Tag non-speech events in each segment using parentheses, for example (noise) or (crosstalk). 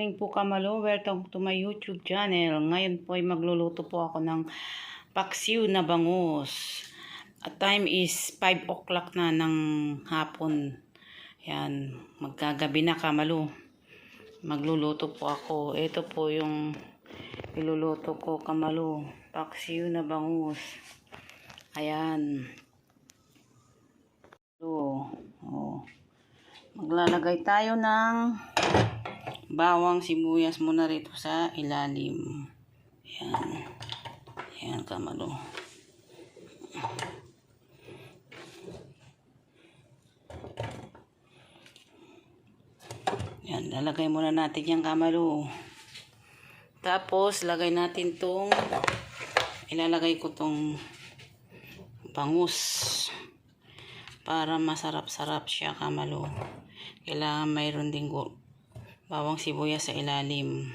morning po Kamalo. Welcome to my YouTube channel. Ngayon po ay magluluto po ako ng paksiw na bangus. At time is 5 o'clock na ng hapon. Yan, magkagabi na Kamalo. Magluluto po ako. Ito po yung iluluto ko Kamalo. Paksiw na bangus. Ayan. Ito. Oh. Maglalagay tayo ng bawang sibuyas muna rito sa ilalim. Yan. Yan, kamalo. Yan, lalagay muna natin yung kamalo. Tapos, lagay natin tong ilalagay ko tong bangus para masarap-sarap siya kamalo. Kailangan mayroon din go bawang sibuyas sa ilalim.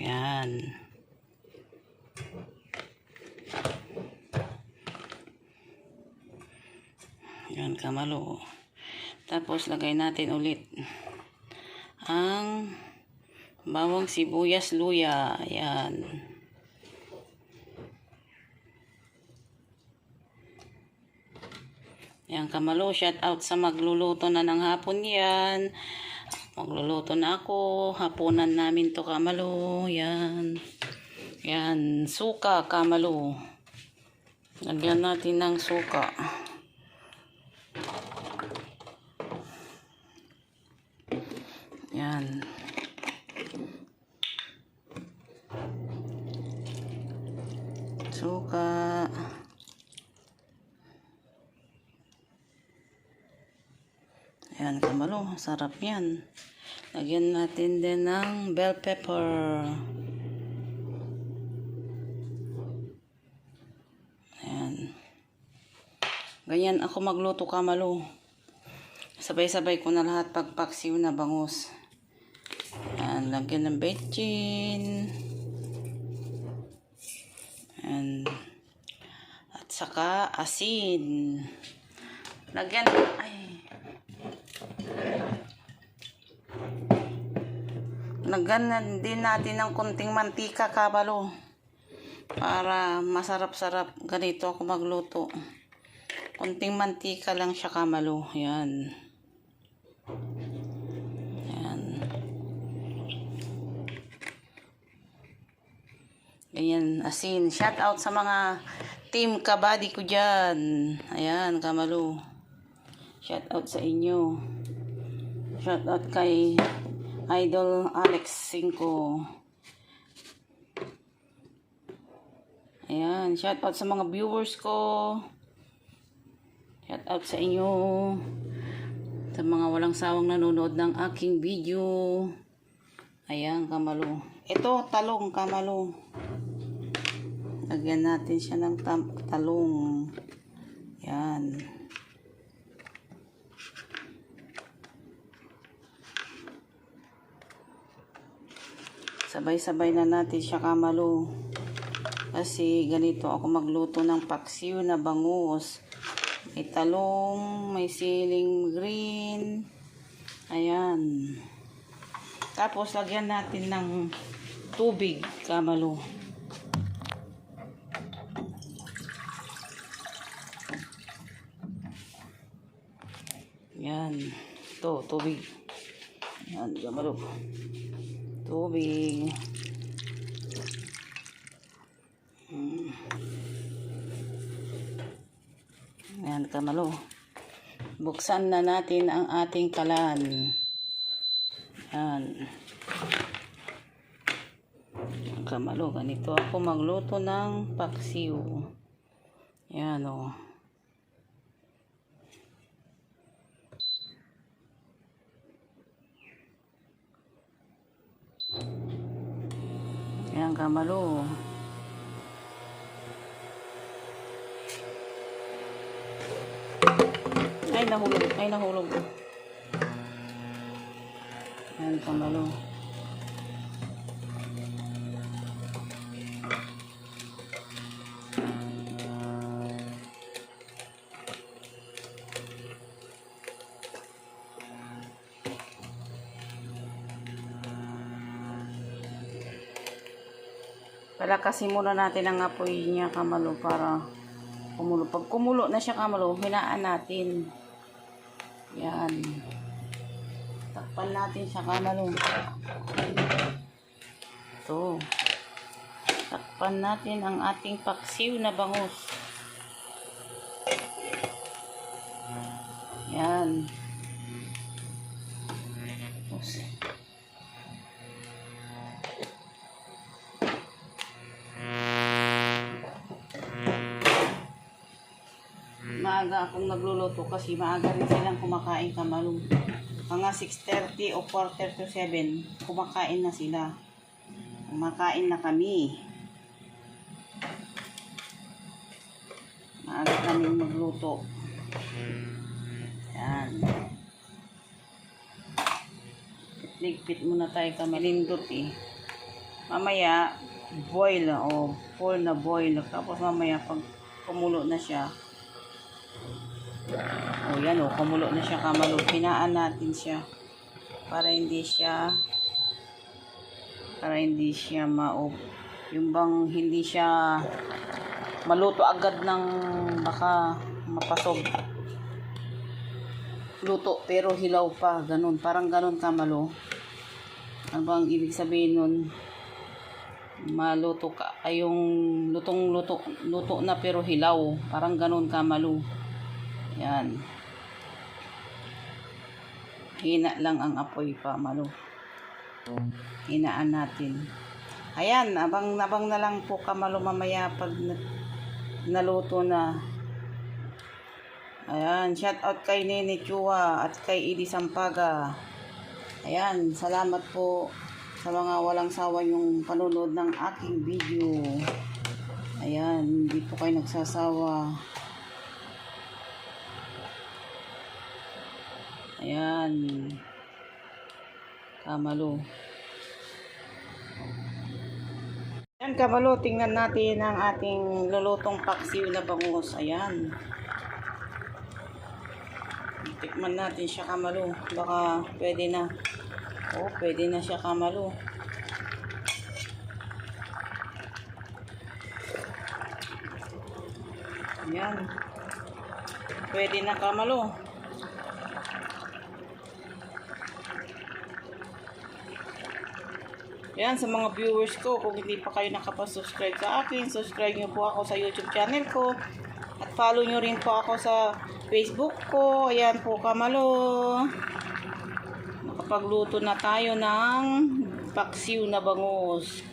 Yan. Yan kamalo. Tapos lagay natin ulit ang bawang sibuyas luya. Yan. Yan kamalo, shout out sa magluluto na ng hapon yan. Magluluto na ako, hapunan namin to kamalo. Yan. Yan, suka kamalo. Lagyan natin ng suka. Yan. Suka. Ayan, kamalo. Sarap yan. Lagyan natin din ng bell pepper. Ayan. Ganyan ako magluto kamalo. Sabay-sabay ko na lahat pagpaksiw na bangus. Ayan, lagyan ng betchin. Ayan. At saka asin. Lagyan, ay, Lagyan din natin ng kunting mantika kabalo. Para masarap-sarap. Ganito ako magluto. Kunting mantika lang siya kamalo. Yan. Yan. Ganyan, asin. Shout out sa mga team kabady ko dyan. Ayan, kamalo. Shout out sa inyo. Shout out kay Idol Alex Cinco. Ayan, shout out sa mga viewers ko. Shout out sa inyo. Sa mga walang sawang nanonood ng aking video. Ayan, kamalo. Ito, talong, kamalo. Lagyan natin siya ng talong. Yan. Sabay-sabay na natin siya kamalo. Kasi ganito ako magluto ng paksiw na bangus. May talong, may siling green. Ayan. Tapos lagyan natin ng tubig kamalo. Yan. Ito, tubig. Yan, kamalo. Tubig. Hmm. Ayan, kamalo. Buksan na natin ang ating kalan. Ayan. Kamalo, ganito ako magluto ng paksiw. Ayan, o. Oh. Ayan, kamalo. Ay, nahulog. Ay, nahulog. Ayan, kamalo. Palakasin muna natin ang apoy niya kamalo para kumulo. Pag kumulo na siya kamalo, hinaan natin. Yan. Takpan natin siya kamalo. Ito. Takpan natin ang ating paksiw na bangus. Maaga akong nagluluto kasi maaga rin silang kumakain kamalong. Mga 6.30 o quarter to 7, kumakain na sila. Kumakain na kami. Maaga kaming magluto. Yan. Ligpit muna tayo kamalindot eh. Mamaya, boil o full na boil. Tapos mamaya pag kumulo na siya, o yan o, kumulo na siya kamalo. Hinaan natin siya. Para hindi siya para hindi siya ma yung bang hindi siya maluto agad ng baka mapasog. Luto pero hilaw pa, ganun. Parang ganun kamalo. Ano bang ibig sabihin nun? Maluto ka, ay yung lutong luto, luto na pero hilaw. Parang ganun kamalo. Yan. Hina lang ang apoy pa, malo. Hinaan natin. Ayan, abang nabang na lang po kamalo mamaya pag na- naluto na. Ayan, shout out kay Nene Chua at kay Idi Sampaga. Ayan, salamat po sa mga walang sawa yung panonood ng aking video. Ayan, hindi po kayo nagsasawa. Ayan. Kamalo. Ayan, kamalo. Tingnan natin ang ating lulutong paksiw na bangus. Ayan. Tikman natin siya kamalo. Baka pwede na. Oh, pwede na siya kamalo. Ayan. Pwede na kamalo. Yan, sa mga viewers ko, kung hindi pa kayo nakapasubscribe sa akin, subscribe nyo po ako sa YouTube channel ko. At follow nyo rin po ako sa Facebook ko. Ayan po, kamalo. Nakapagluto na tayo ng paksiw na bangus.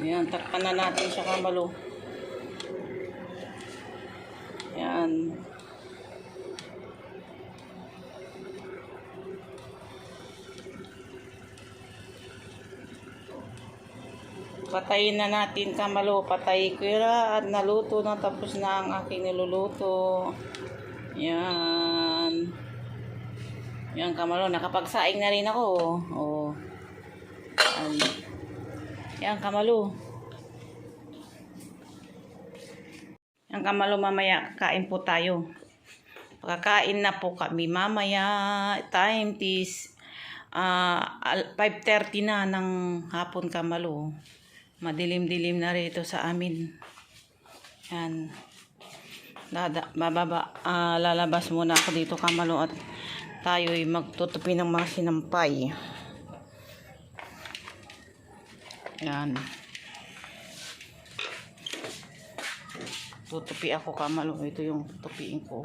Ayan, takpan na natin siya kamalo. Ayan. Patayin na natin kamalo. Patay ko na at naluto na. Tapos na ang aking niluluto. Yan. Yan kamalo. Nakapagsaing na rin ako. Oh. Yan. Yan kamalo. Yan kamalo mamaya. Kain po tayo. Pagkakain na po kami mamaya. Time is ah 5.30 na ng hapon kamalo. Madilim-dilim na rito sa amin. Yan. Dada, bababa, ah, lalabas muna ako dito kamalo at tayo'y magtutupi ng mga sinampay. Yan. Tutupi ako kamalo. Ito yung tutupiin ko.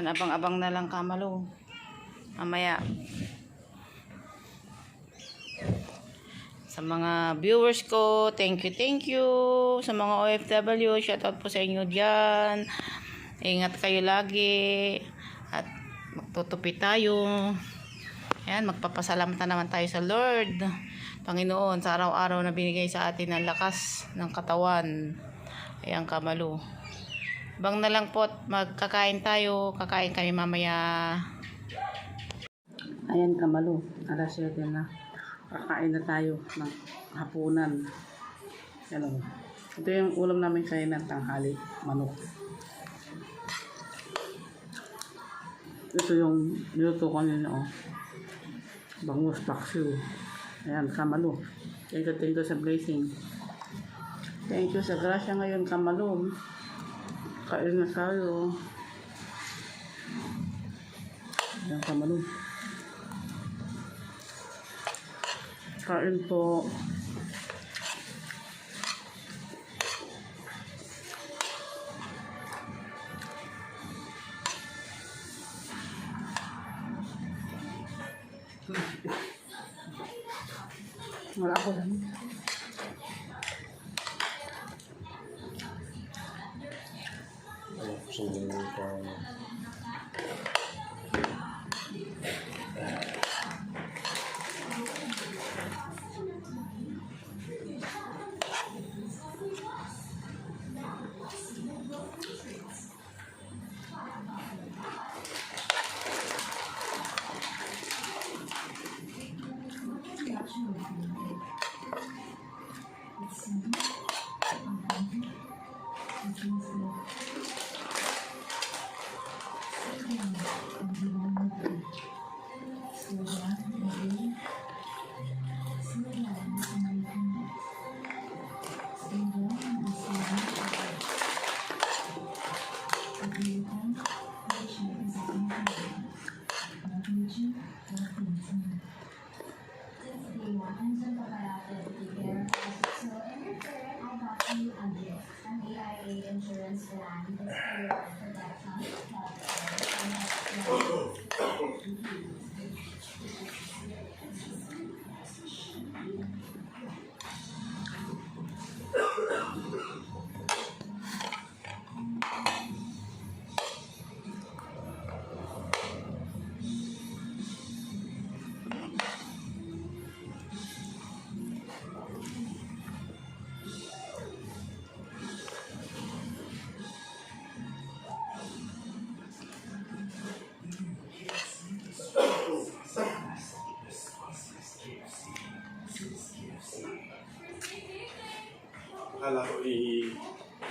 An, abang-abang na lang kamalo. Mamaya. Sa mga viewers ko, thank you, thank you. Sa mga OFW, shout out po sa inyo dyan. Ingat kayo lagi. At magtutupi tayo. Ayan, magpapasalamat na naman tayo sa Lord. Panginoon, sa araw-araw na binigay sa atin ng lakas ng katawan. Ayan, kamalo. Bang na lang po magkakain tayo. Kakain kami mamaya. Ayan kamalo. Alas 7 na. Kakain na tayo ng hapunan. Yan o. Ito yung ulam namin kayo ng tanghali. Manok. Ito yung niluto ko nila, oh. Bangus paksiw. Ayan, kamalo. Thank you, thank you sa blessing. Thank you sa grasya ngayon, kamalo. Kain na tayo. Ayan, kamalo. Kain po. Wala ako lang.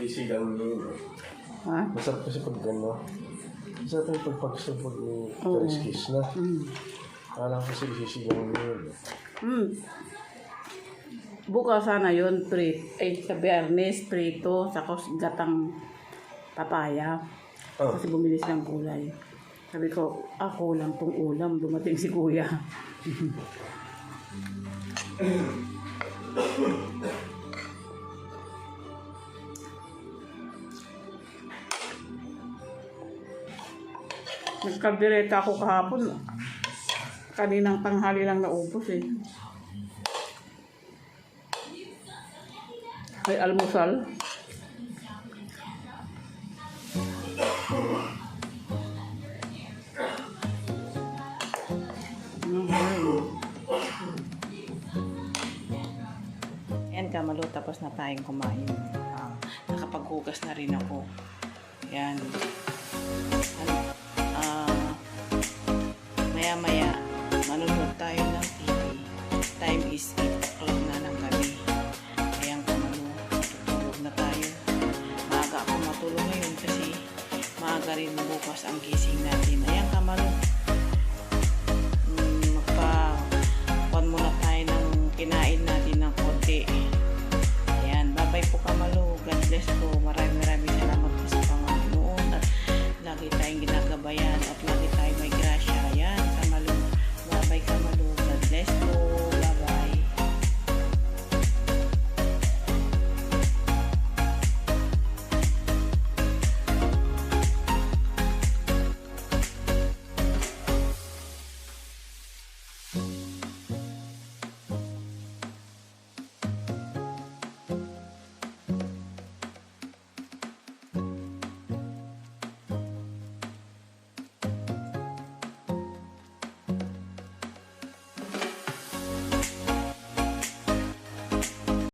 Isigang mo yun. eh. Ha? Masarap kasi pag gano'n. Masarap yung pagpagsabog ni Oo. Kariskis na. Mm. Akala ko kasi isisigang mo yun. Mm. Bukas sana yun, prit. Ay, sa biyernes, prito, tapos gatang papaya. Oh, Kasi bumili silang gulay. Sabi ko, ako lang pong ulam. Dumating si kuya. (laughs) Nagkaldereta ako kahapon. Kaninang tanghali lang naubos eh. Ay, almusal. Yan kamalo, tapos na tayong kumain. Ah, nakapaghugas na rin ako. Yan. Ano, ah, maya maya, manonood tayo ng TV. Time is 8 o'clock na ng gabi. Ayan kamalo, tutulog na tayo. Maaga ako matulog ngayon kasi maaga rin bukas ang gising natin. Ayan kamalo, mm, magpa pan muna tayo ng kinain natin ng konti. Ayan, bye-bye po Kamalo. God bless po. Maraming maraming salamat po sa Panginoon at lagi tayong ginagabayan at